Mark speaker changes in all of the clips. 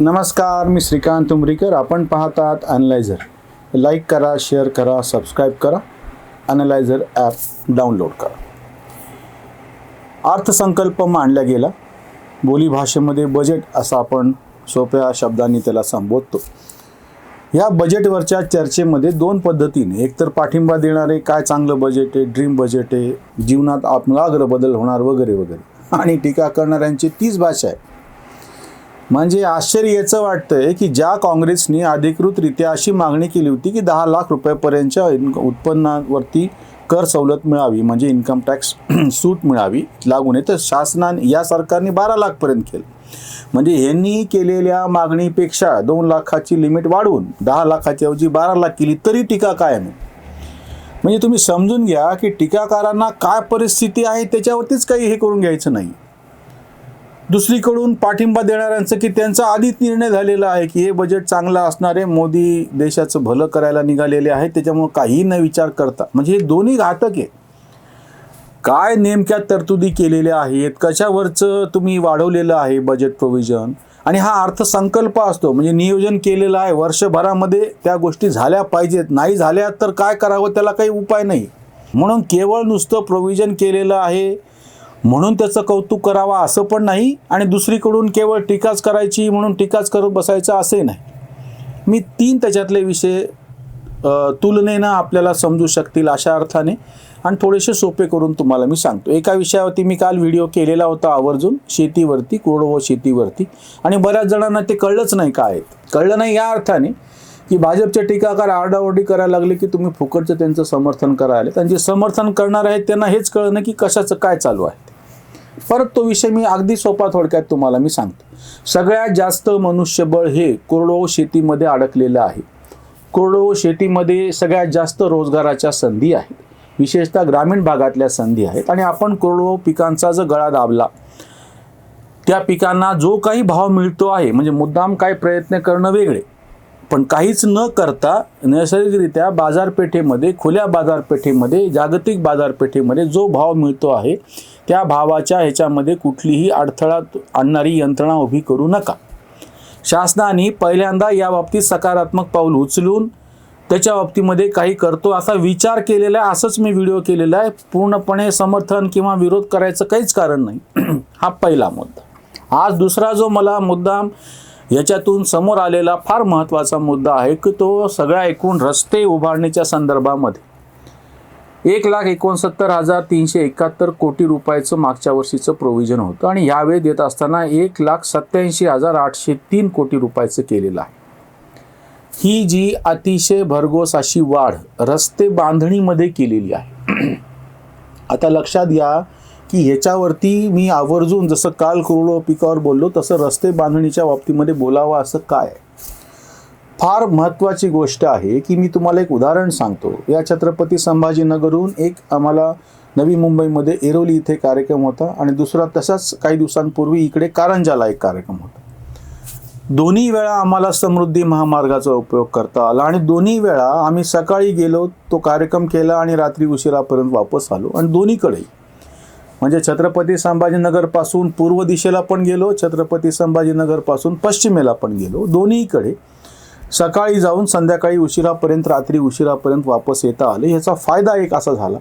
Speaker 1: नमस्कार मी श्रीकांत उमरीकर. आपण पाहतात अनलायझर लाईक करा शेअर करा सबस्क्राईब करा. अनलायझर ॲप डाउनलोड करा. अर्थसंकल्प मांडला गेला. बोलीभाषेमध्ये बजेट असं आपण सोप्या शब्दांनी त्याला संबोधतो. ह्या बजेटवरच्या चर्चेमध्ये दोन पद्धतीने. एकतर पाठिंबा देणारे काय चांगलं बजेट आहे ड्रीम बजेट आहे जीवनात आमूलाग्र बदल होणार वगैरे वगैरे. आणि टीका करणाऱ्यांची तीच भाषा आहे. म्हणजे आश्चर्याचं वाटतंय की ज्या काँग्रेसने अधिकृतरित्या अशी मागणी केली होती की दहा लाख रुपयापर्यंतच्या इन- उत्पन्नावरती कर सवलत मिळावी म्हणजे इन्कम टॅक्स सूट मिळावी लागू नये तर शासनाने या सरकारने बारा लाखपर्यंत केलं. म्हणजे यांनी केलेल्या मागणीपेक्षा दोन लाखाची लिमिट वाढवून दहा लाखाच्या ऐवजी बारा लाख केली तरी टीका कायम आहे. म्हणजे तुम्ही समजून घ्या की टीकाकारांना काय परिस्थिती आहे त्याच्यावरतीच काही हे करून घ्यायचं नाही. दुसरीकडून पाठिंबा देणाऱ्यांचं की त्यांचा आधीच निर्णय झालेला आहे की हे बजेट चांगलं असणार आहे. मोदी देशाचं भलं करायला निघालेले आहे त्याच्यामुळे काही न विचार करता. म्हणजे हे दोन्ही घातक आहे. काय नेमक्या तरतुदी केलेल्या आहेत? कशावरचं तुम्ही वाढवलेलं आहे बजेट प्रोव्हिजन आणि हा अर्थसंकल्प असतो. म्हणजे नियोजन केलेलं आहे. वर्षभरामध्ये त्या गोष्टी झाल्या पाहिजेत. नाही झाल्या तर काय करावं? त्याला काही उपाय नाही. म्हणून केवळ नुसतं प्रोव्हिजन केलेलं आहे. म्हणून त्याचं कौतुक करावा असं पण नाही आणि दुसरीकडून केवळ टीकाच करायची म्हणून टीकाच करत बसायचं असंही नाही. मी तीन त्याच्यातले विषय तुलनेनं आपल्याला समजू शकतील अशा अर्थाने आणि थोडेसे सोपे करून तुम्हाला मी सांगतो. एका विषयावरती मी काल व्हिडिओ केलेला होता आवर्जून शेतीवरती कोरडवाहू शेतीवरती. आणि बऱ्याच जणांना ते कळलंच नाही काय कळलं नाही या अर्थाने की भाजपचे टीकाकार आरडाओरडी करायला लागले की तुम्ही फुकटचं त्यांचं समर्थन करायला त्यांचे समर्थन करणार आहेत त्यांना हेच कळलं नाही की कशाचं काय चालू आहे. परत तो विषय मी अगदी सोपा थोडक्यात तुम्हाला मी सांगतो. सगळ्यात जास्त मनुष्यबळ हे कोरडवाहू शेतीमध्ये अडकलेलं आहे. कोरडवाहू शेतीमध्ये सगळ्यात जास्त रोजगाराच्या संधी आहेत. विशेषतः ग्रामीण भागातल्या संधी आहेत. आणि आपण कोरडवाहू पिकांचा जर गळा दाबला त्या पिकांना जो काही भाव मिळतो आहे म्हणजे मुद्दाम काय प्रयत्न करणं वेगळे पण काहीच न करता नैसर्गिकरित्या बाजारपेठेमध्ये खुल्या बाजारपेठेमध्ये जागतिक बाजारपेठेमध्ये जो भाव मिळतो आहे त्या भावाच्या ह्याच्यामध्ये कुठलीही अडथळा आणणारी यंत्रणा उभी करू नका. शासनाने पहिल्यांदा या बाबतीत सकारात्मक पाऊल उचलून त्याच्या बाबतीमध्ये काही करतो असा विचार केलेला आहे असंच मी व्हिडिओ केलेला आहे. पूर्णपणे समर्थन किंवा विरोध करायचं काहीच कारण नाही. हा पहिला मुद्दा. आज दुसरा जो मला मुद्दाम याच्यातून समोर आलेला फार महत्त्वाचा मुद्दा आहे की तो सगळ्या एकूण रस्ते उभारणीच्या संदर्भामध्ये. एक लाख एकोणसत्तर हजार तीनशे एकाहत्तर कोटी रुपयाचं मागच्या वर्षीचं प्रोव्हिजन होतं आणि यावेळी देत असताना एक लाख सत्याऐंशी हजार आठशे तीन कोटी रुपयाचं केलेलं आहे. ही जी अतिशय भरघोस अशी वाढ रस्ते बांधणीमध्ये केलेली आहे. आता लक्षात घ्या की ह्याच्यावरती मी आवर्जून जसं काल करोडो पिकावर बोललो तसं रस्ते बांधणीच्या बाबतीमध्ये बोलावं असं काय? फार महत्त्वाची गोष्ट आहे की मी तुम्हाला एक उदाहरण सांगतो. या छत्रपती संभाजीनगरहून एक आम्हाला नवी मुंबईमध्ये एरोली इथे कार्यक्रम होता आणि दुसरा तसाच काही दिवसांपूर्वी इकडे कारंजाला एक कार्यक्रम होता. दोन्ही वेळा आम्हाला समृद्धी महामार्गाचा उपयोग करता आला आणि दोन्ही वेळा आम्ही सकाळी गेलो तो कार्यक्रम केला आणि रात्री उशिरापर्यंत वापस आलो. आणि दोन्हीकडे म्हणजे छत्रपती संभाजीनगरपासून पूर्व दिशेला पण गेलो छत्रपती संभाजीनगरपासून पश्चिमेला पण गेलो. दोन्हीकडे सकाळी जाऊन संध्याकाळी उशिरापर्यंत रात्री उशिरापर्यंत वापस येता आले. ह्याचा फायदा एक असा झाला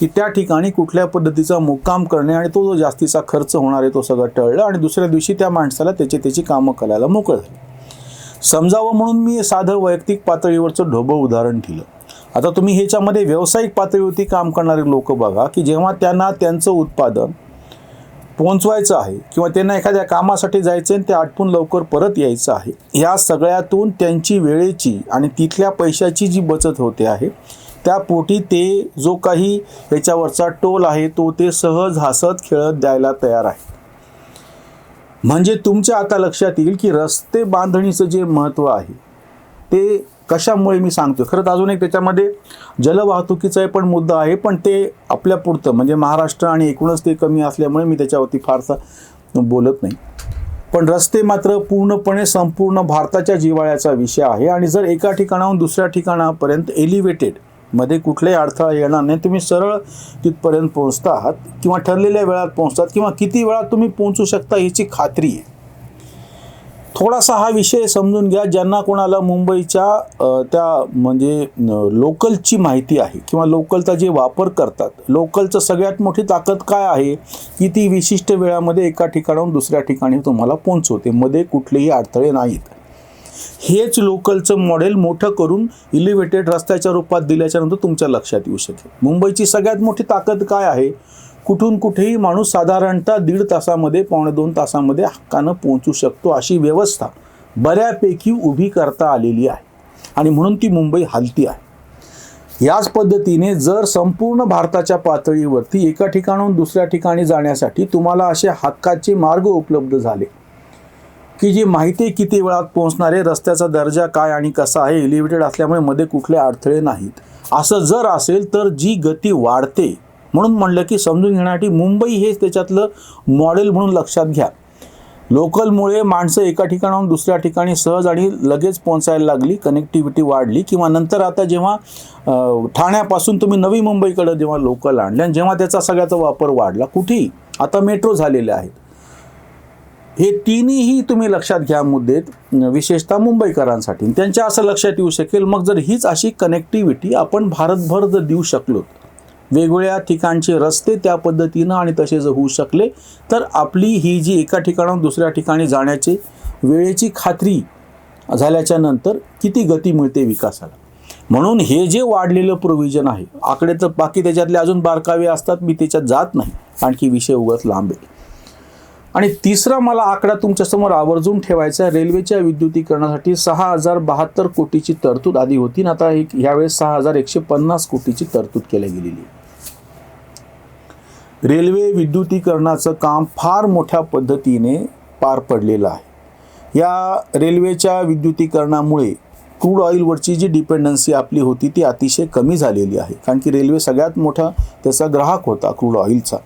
Speaker 1: की त्या ठिकाणी कुठल्या पद्धतीचा मुक्काम करणे आणि तो जो जास्तीचा खर्च होणार आहे तो सगळं टळलं आणि दुसऱ्या दिवशी त्या माणसाला त्याची त्याची कामं करायला मोकळं झाली. समजावं म्हणून मी साधं वैयक्तिक पातळीवरचं ढोबं उदाहरण दिलं आता तुम्ही ह्याच्यामध्ये व्यावसायिक पातळीवरती काम करणारे लोक बघा की जेव्हा त्यांना त्यांचं उत्पादन पोहोचवायचं आहे किंवा त्यांना एखाद्या कामासाठी जायचं आहे आणि ते आटपून लवकर परत यायचं आहे या सगळ्यातून त्यांची वेळेची आणि तिथल्या पैशाची जी बचत होते आहे त्या पोटी ते जो काही याच्यावरचा टोल आहे तो ते सहज हसत खेळत द्यायला तयार आहे. म्हणजे तुमच्या आता लक्षात येईल की रस्ते बांधणीचं जे महत्त्व आहे ते कशामुळे मी सांगतो खरंच अजून एक त्याच्यामध्ये जलवाहतुकीचा पण मुद्दा आहे पण ते आपल्या पुरतं. म्हणजे महाराष्ट्र आणि एकूणच ते कमी असल्यामुळे मी त्याच्यावरती फारसा बोलत नाही. पण रस्ते मात्र पूर्णपणे संपूर्ण भारताच्या जिव्हाळ्याचा विषय आहे आणि जर एका ठिकाणाहून दुसऱ्या ठिकाणापर्यंत एलिव्हेटेडमध्ये कुठलाही अडथळा येणार नाही तुम्ही सरळ तिथपर्यंत पोहोचता आहात किंवा ठरलेल्या वेळात पोहोचतात किंवा किती वेळात तुम्ही पोहोचू शकता याची खात्री आहे. थोडासा हा विषय समजून घ्या ज्यांना कोणाला मुंबईच्या त्या म्हणजे लोकलची माहिती आहे किंवा लोकलचा जे वापर करतात लोकलचं सगळ्यात मोठी ताकद काय आहे की ती विशिष्ट वेळामध्ये एका ठिकाणाहून दुसऱ्या ठिकाणी तुम्हाला पोहोचवते मध्ये कुठलेही अडथळे नाहीत. हेच लोकलचं मॉडेल मोठं करून इलिव्हेटेड रस्त्याच्या रूपात दिल्याच्यानंतर तुमच्या लक्षात येऊ शकेल. मुंबईची सगळ्यात मोठी ताकद काय आहे? कुठून कुठेही माणूस साधारणतः दीड तासामध्ये पावणे दोन तासामध्ये हक्कानं पोहोचू शकतो अशी व्यवस्था बऱ्यापैकी उभी करता आलेली आहे. आणि म्हणून ती मुंबई हलती आहे. याच पद्धतीने जर संपूर्ण भारताच्या पातळीवरती एका ठिकाणाहून दुसऱ्या ठिकाणी जाण्यासाठी तुम्हाला असे हक्काचे मार्ग उपलब्ध झाले की जी माहिती किती वेळात पोहोचणार आहे रस्त्याचा दर्जा काय आणि कसा आहे एलिव्हेटेड असल्यामुळे मध्ये कुठले अडथळे नाहीत. असं जर असेल तर जी गती वाढते म्हणून म्हणलं की समजून घेण्यासाठी मुंबई हेच त्याच्यातलं मॉडेल म्हणून लक्षात घ्या. लोकलमुळे माणसं एका ठिकाणाहून दुसऱ्या ठिकाणी सहज आणि लगेच पोहोचायला लागली कनेक्टिव्हिटी वाढली किंवा नंतर आता जेव्हा ठाण्यापासून तुम्ही नवी मुंबईकडे जेव्हा लोकल आणले आणि जेव्हा त्याचा सगळ्याचा वापर वाढला कुठेही आता मेट्रो झालेले आहेत. हे तिन्हीही तुम्ही लक्षात घ्या मुद्देत विशेषतः मुंबईकरांसाठी. त्यांच्या असं लक्षात येऊ शकेल मग जर हीच अशी कनेक्टिव्हिटी आपण भारतभर जर देऊ शकलो वेगवेगळ्या ठिकाणचे रस्ते त्या पद्धतीनं आणि तसे जर होऊ शकले. तर आपली ही जी एका ठिकाणाहून दुसऱ्या ठिकाणी जाण्याची वेळेची खात्री झाल्याच्यानंतर किती गती मिळते विकासाला? म्हणून हे जे वाढलेलं प्रोव्हिजन आहे आकडे तर बाकी त्याच्यातले अजून बारकावे असतात मी त्याच्यात जात नाही. आणखी विषय उगाच लांब आहे आणि तिसरा मला आकडा तुमच्यासमोर आवर्जून ठेवायचा आहे. रेल्वेच्या विद्युतीकरणासाठी सहा हजार बहात्तर कोटीची तरतूद आधी होती ना आता एक ह्यावेळेस सहा हजार एकशे पन्नास कोटीची तरतूद केली गेलेली रेल्वे विद्युतीकरणाचं काम फार मोठ्या पद्धतीने पार पडलेलं आहे. या रेल्वेच्या विद्युतीकरणामुळे क्रूड ऑइलवरची जी डिपेंडन्सी आपली होती ती अतिशय कमी झालेली आहे. कारण की रेल्वे सगळ्यात मोठा त्याचा ग्राहक होता क्रूड ऑइलचा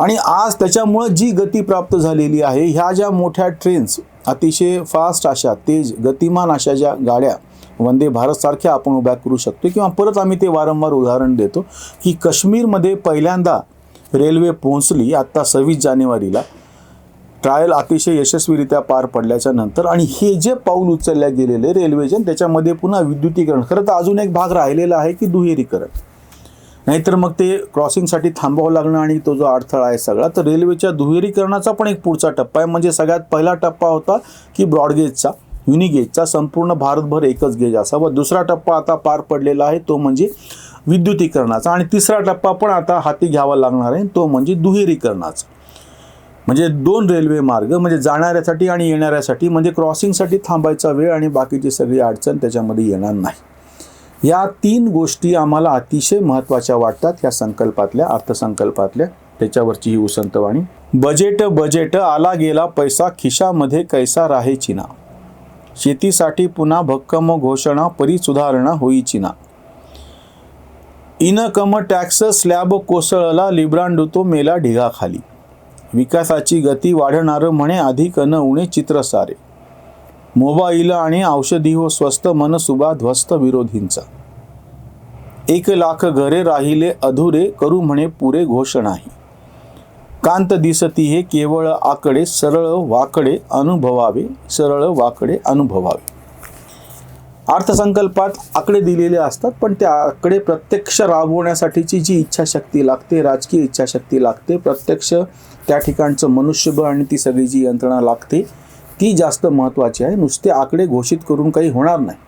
Speaker 1: आणि आज त्याच्यामुळं जी गती प्राप्त झालेली आहे ह्या ज्या मोठ्या ट्रेन्स अतिशय फास्ट अशा तेज गतिमान अशा ज्या गाड्या वंदे भारतसारख्या आपण उभ्या करू शकतो किंवा परत आम्ही ते वारंवार उदाहरण देतो की काश्मीरमध्ये पहिल्यांदा रेल्वे पोहोचली आत्ता सव्वीस जानेवारीला. ट्रायल अतिशय यशस्वीरित्या पार पडल्याच्या नंतर आणि हे जे पाऊल उचलल्या गेलेले रेल्वेचे त्याच्यामध्ये पुन्हा विद्युतीकरण खरं तर अजून एक भाग राहिलेला आहे की दुहेरीकरण. नाहीतर मग ते क्रॉसिंगसाठी थांबावं लागणं आणि तो जो अडथळा आहे सगळा तर रेल्वेच्या दुहेरीकरणाचा पण एक पुढचा टप्पा आहे. म्हणजे सगळ्यात पहिला टप्पा होता की ब्रॉडगेजचा युनिगेजचा संपूर्ण भारतभर एकच गेज असावा. दुसरा टप्पा आता पार पडलेला आहे तो म्हणजे विद्युतीकरणाचा. आणि तिसरा टप्पा पण आता हाती घ्यावा लागणार आहे तो म्हणजे दुहेरीकरणाचा. म्हणजे दोन रेल्वे मार्ग म्हणजे जाणाऱ्यासाठी आणि येणाऱ्यासाठी म्हणजे क्रॉसिंगसाठी थांबायचा वेळ आणि बाकीची सगळी अडचण त्याच्यामध्ये येणार नाही. या तीन गोष्टी आम्हाला अतिशय महत्त्वाच्या वाटतात या संकल्पातल्या अर्थसंकल्पातल्या. त्याच्यावरची ही उसंतवाणी बजेट बजेट आला गेला पैसा खिशामध्ये कैसा राहे चिना? शेतीसाठी पुन्हा भक्कम घोषणा परी सुधारणा होईची ना इनकम टॅक्स स्लॅब कोसळला लिब्रांडुतो मेला ढिगाखाली विकासाची गती वाढणारं म्हणे अधिक न उणे चित्र सारे. मोबाईल आणि औषधी व स्वस्त मनसुबा ध्वस्त विरोधींचा. एक लाख घरे राहिले अधुरे करू म्हणे पुरे घोषणाही. कांत दिसती हे केवळ आकडे सरळ वाकडे अनुभवावे सरळ वाकडे अनुभवावे. अर्थसंकल्पात आकडे दिलेले असतात पण त्या आकडे प्रत्यक्ष राबवण्यासाठीची जी इच्छाशक्ती लागते राजकीय इच्छाशक्ती लागते प्रत्यक्ष त्या ठिकाणचं मनुष्यबळ आणि ती सगळी जी यंत्रणा लागते ती जास्त महत्त्वाची आहे. नुसते आकडे घोषित करून काही होणार नाही.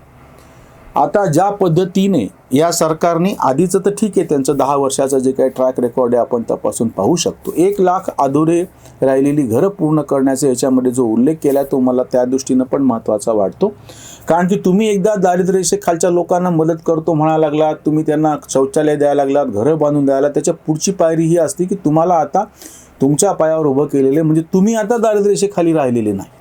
Speaker 1: आता ज्या पद्धतीने या सरकारने आधीचं तर ठीक आहे त्यांचं दहा वर्षाचं जे काही ट्रॅक रेकॉर्ड आहे आपण तपासून पाहू शकतो. एक लाख अधुरे राहिलेली घरं पूर्ण करण्याचा याच्यामध्ये जो उल्लेख केला तो मला त्या दृष्टीनं पण महत्त्वाचा वाटतो. कारण की तुम्ही एकदा दारिद्र्यरेषेखालच्या लोकांना मदत करतो म्हणा लागलात तुम्ही त्यांना शौचालय द्यायला लागलात घरं बांधून द्यायला त्याच्या पुढची पायरी ही असते की तुम्हाला आता तुमच्या पायावर उभं केलेले म्हणजे तुम्ही आता दारिद्र्यरेषेखाली राहिलेले नाही.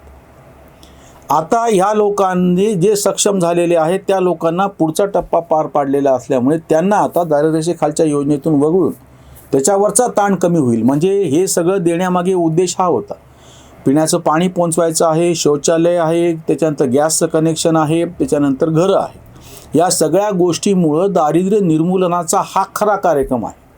Speaker 1: आता ह्या लोकांनी जे सक्षम झालेले आहेत त्या लोकांना पुढचा टप्पा पार पाडलेला असल्यामुळे त्यांना आता दारिद्र्यरेषेखालच्या योजनेतून वगळून त्याच्यावरचा ताण कमी होईल. म्हणजे हे सगळं देण्यामागे उद्देश हा होता. पिण्याचं पाणी पोचवायचं आहे शौचालय आहे त्याच्यानंतर गॅसचं कनेक्शन आहे त्याच्यानंतर घरं आहे. या सगळ्या गोष्टीमुळं दारिद्र्य निर्मूलनाचा हा खरा कार्यक्रम आहे.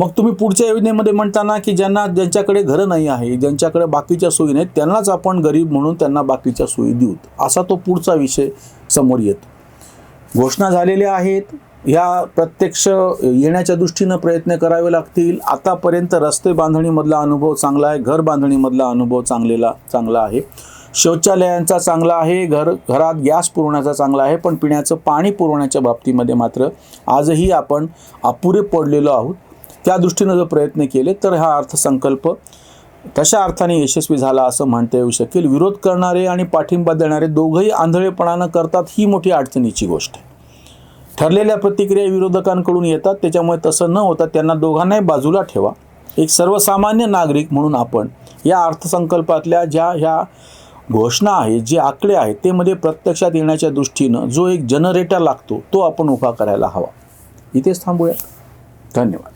Speaker 1: मग तुम्ही पुढच्या योजनेमध्ये म्हणताना की ज्यांना ज्यांच्याकडे घरं नाही आहे ज्यांच्याकडे बाकीच्या सोयी नाहीत त्यांनाच आपण गरीब म्हणून त्यांना बाकीच्या सोयी देऊ. असा तो पुढचा विषय समोर येतो. घोषणा झालेल्या आहेत. ह्या प्रत्यक्ष येण्याच्या दृष्टीनं प्रयत्न करावे लागतील. आतापर्यंत रस्ते बांधणीमधला अनुभव चांगला आहे घर बांधणीमधला अनुभव चांगलेला चांगला आहे. शौचालयांचा चांगला आहे घर घरात गॅस पुरवण्याचा चांगला आहे पण पिण्याचं पाणी पुरवण्याच्या बाबतीमध्ये मात्र आजही आपण अपुरे पडलेलो आहोत. त्या दृष्टीनं जर प्रयत्न केले तर हा अर्थसंकल्प तशा अर्थाने यशस्वी झाला असं म्हणता येऊ शकेल. विरोध करणारे आणि पाठिंबा देणारे दोघंही आंधळेपणानं करतात ही मोठी अडचणीची गोष्ट आहे. ठरलेल्या प्रतिक्रिया विरोधकांकडून येतात त्याच्यामुळे तसं न होता त्यांना दोघांनाही बाजूला ठेवा. एक सर्वसामान्य नागरिक म्हणून आपण या अर्थसंकल्पातल्या ज्या ह्या घोषणा आहेत जे आकडे आहेत ते मध्ये प्रत्यक्षात येण्याच्या दृष्टीनं जो एक जनरेटर लागतो तो आपण उभा करायला हवा. इथेच थांबूया. धन्यवाद.